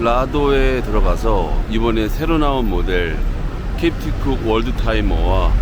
라도에 들어가서 이번에 새로 나온 모델 캡틴쿡 월드 타이머와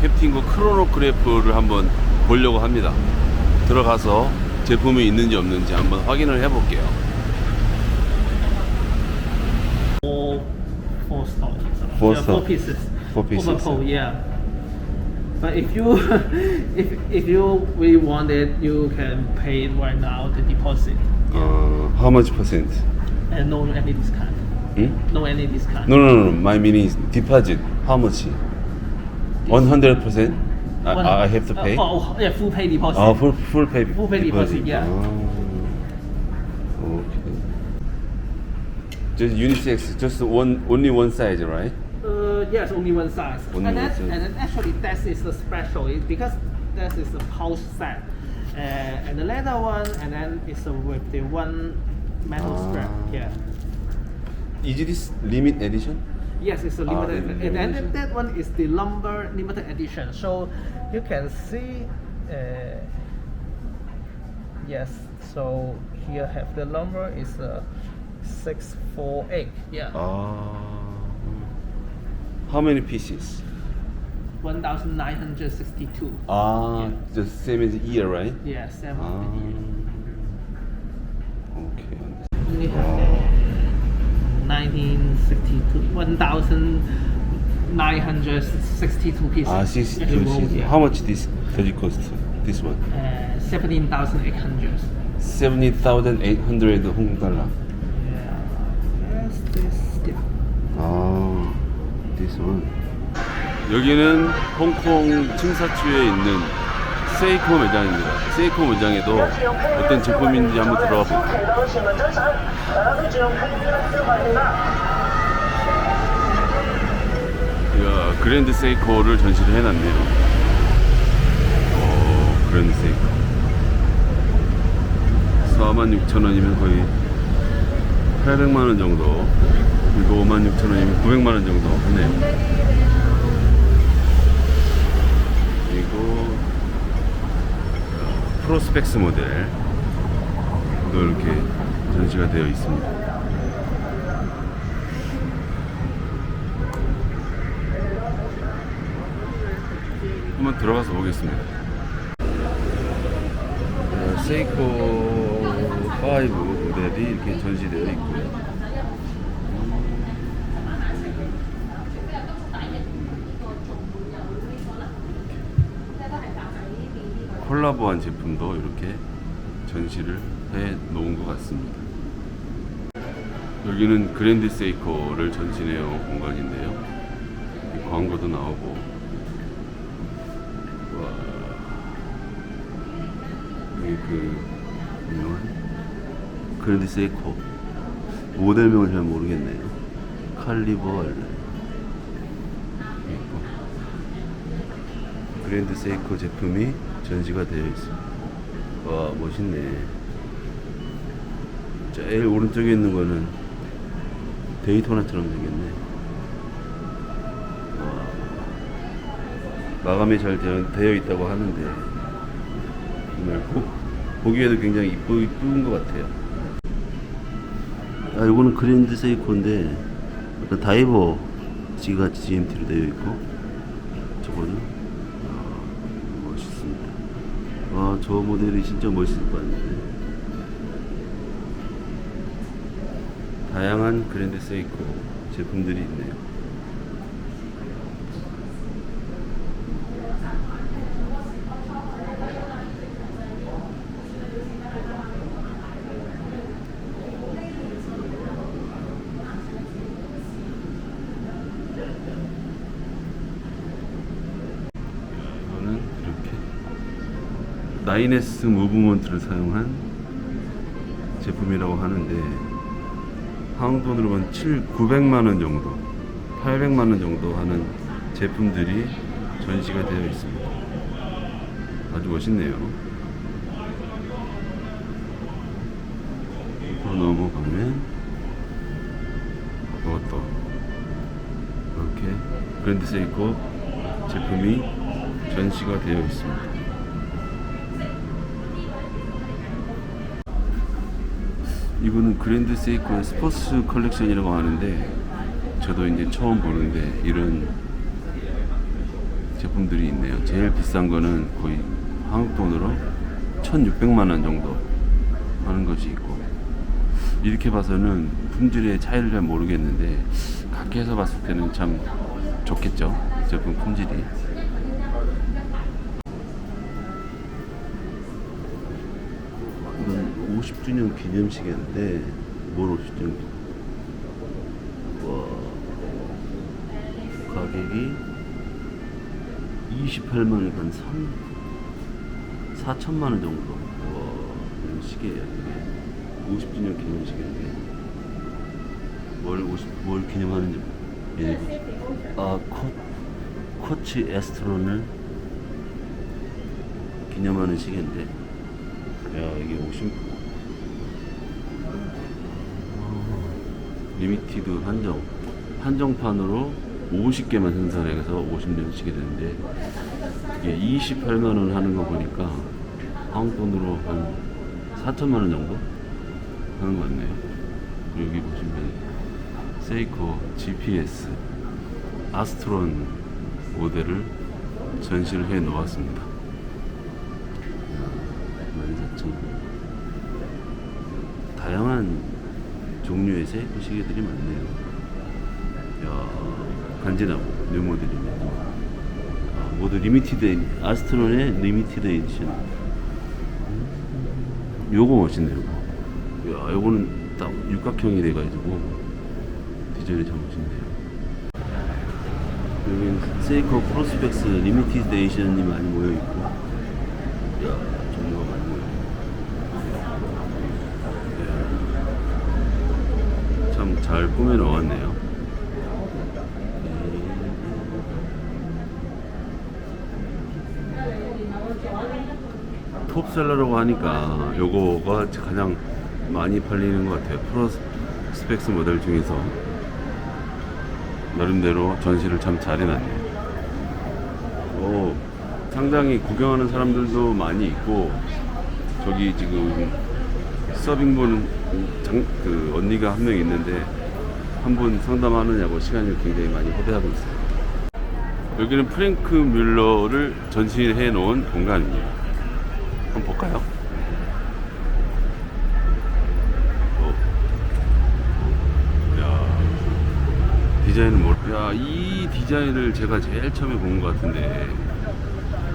캡틴쿡 크로노그래프를 한번 보려고 합니다. 들어가서 제품이 있는지 없는지 한번 확인을 해볼게요. four four stock. Four yeah, stock. Four pieces. Four pieces. Over pole, yeah. But if you if if you really want it, you can pay right now the deposit. 어, how much percent? Uh, no any discount. Hmm? No any discount. No, no, no. My meaning is deposit. How much? One hundred percent. I have to pay. Uh, oh, yeah, full pay deposit. Oh, full full pay. Full pay deposit, yeah. Oh. Okay. Just unisex, just one only one size, right? Uh, yes, only one size. Only and, one that, size. and then actually that is the special it- because that is the pouch set. Uh, and the leather one, and then it's a, with the one metal ah. scrap. Yeah. Is it this limit edition? Yes, it's a Ah, limited, limited edition. and then that one is the lumber limited edition. So you can see, uh, yes. So here have the lumber is a six four eight. Yeah, Ah. How many pieces? one thousand nine hundred sixty two. Ah, Yeah. the same as year, right? Yes, seven Ah. Okay. We have sixty two. One thousand nine hundred sixty two pieces. 아, 62 Actually, pieces. yeah. How much this does it cost? This one? Uh, seventeen thousand eight hundred. 70,800 홍콩 달러. Yeah. Yes, this. Yeah. 아, this one. 여기는 홍콩 칭사추에 있는 세이코 매장입니다. 세이코 매장에도 어떤 제품인지 한번 들어가 볼게요. 이야, 그랜드 세이코를 전시를 해놨네요. 오, 그랜드 세이코. 46,000원이면 거의 800만원 정도. 그리고 56,000원이면 900만원 정도 하네요. 그리고 프로스펙스 모델도 이렇게 전시가 되어 있습니다. 한번 들어가서 보겠습니다. 어, 세이코 5 모델이 이렇게 전시되어 있고요. 콜라보한 제품도 이렇게 전시를 해 놓은 것 같습니다. 여기는 그랜드 세이코를 전시해온 공간인데요. 이 광고도 나오고 와 여기 그 유명한 그랜드 세이코 모델명을 잘 모르겠네요. 있고 그랜드 세이코 제품이 전시가 되어 있습니다. 와 멋있네. 제일 오른쪽에 있는 거는 데이토나처럼 생겼네. 마감이 잘 되어, 되어 있다고 하는데 정말 보, 보기에도 굉장히 이쁘, 이쁜 것 같아요. 아, 이거는 그랜드 세이코인데 약간 다이버 G같이 GMT로 되어 있고 저거는 아, 멋있습니다. 와, 저 모델이 진짜 멋있을 것 같은데. 다양한 그랜드 세이코 제품들이 있네요. 이거는 이렇게 9S 무브먼트를 사용한 제품이라고 하는데 한국 돈으로 한 7, 900만 원 정도, 800만 원 정도 하는 제품들이 전시가 되어 있습니다. 아주 멋있네요. 앞으로 넘어가면 이것도 이렇게 그랜드 세이코 제품이 전시가 되어 있습니다. 이거는 그랜드 세이코의 스포츠 컬렉션이라고 하는데 저도 이제 처음 보는데 이런 제품들이 있네요. 제일 비싼 거는 거의 한국 돈으로 1,600만 원 정도 하는 것이 있고 이렇게 봐서는 품질의 차이를 잘 모르겠는데 가게에서 봤을 때는 참 좋겠죠. 제품 품질이. 50주년 기념식인데 뭘 50주년 와 가격이 28만 원, 한 3, 4천만 원 정도. 와, 이런 시계예요, 이게. 50주년 기념식인데. 뭘 50, 뭘 기념하는지. 얘네, 아, 코, 코치 에스트론을 기념하는 시계인데. 야, 이게 50, 리미티드 한정 한정판으로 50개만 생산해서 50년씩이 되는데 이게 28만 원 하는 거 보니까 한국 돈으로 한 4천만 원 정도 하는 것 같네요. 여기 보시면 세이코 GPS 아스트론 모델을 전시를 해 놓았습니다. 14,000원. 다양한 종류의 세이코 시계들이 많네요. 야, 간지나고 뉴 모델이네. 아, 모두 리미티드 에- 아스트론의 리미티드 에디션. 음, 요거 멋있네요. 야, 요거는 딱 육각형이 돼가지고 디자인이 참 멋있네요. 여기는 세이코 프로스펙스 리미티드 에디션이 많이 모여 있고, 야, 종류가 많이 모여. 참 잘 꾸며 넣었네요. 톱셀러라고 하니까 요거가 가장 많이 팔리는 것 같아요. 프로스펙스 모델 중에서 나름대로 전시를 참 잘 해놨네요. 오, 상당히 구경하는 사람들도 많이 있고 저기 지금 서빙 보는 장, 그 언니가 한 명 있는데 한 분 상담하느냐고 시간을 굉장히 많이 허비하고 있어요. 여기는 프랭크 뮬러를 전시해 놓은 공간입니다. 한번 볼까요? 어. 야, 디자인은 뭐? 야, 이 디자인을 제가 제일 처음에 본 것 같은데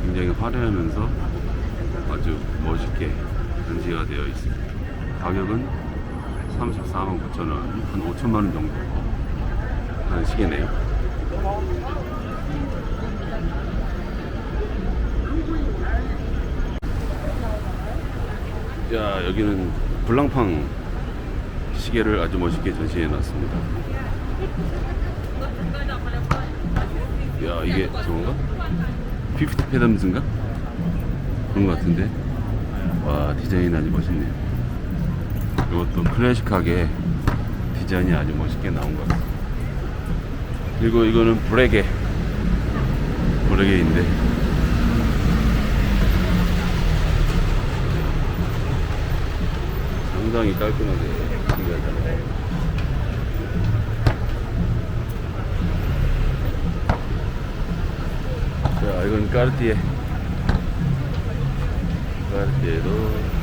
굉장히 화려하면서 아주 멋있게 전시가 되어 있습니다. 가격은 34만 9천 원, 한 5천만 원 정도 하는 시계네요. 야 여기는 블랑팡 시계를 아주 멋있게 전시해 놨습니다. 야 이게 저건가? 피프티 페덤즈인가? 그런 것 같은데 와 디자인 아주 멋있네요. 이것도 클래식하게 디자인이 아주 멋있게 나온 것 같아요. 그리고 이거는 브레게 브레게인데 상당히 깔끔하게 준비하잖아요. 자, 이건 까르띠에. 까르띠에도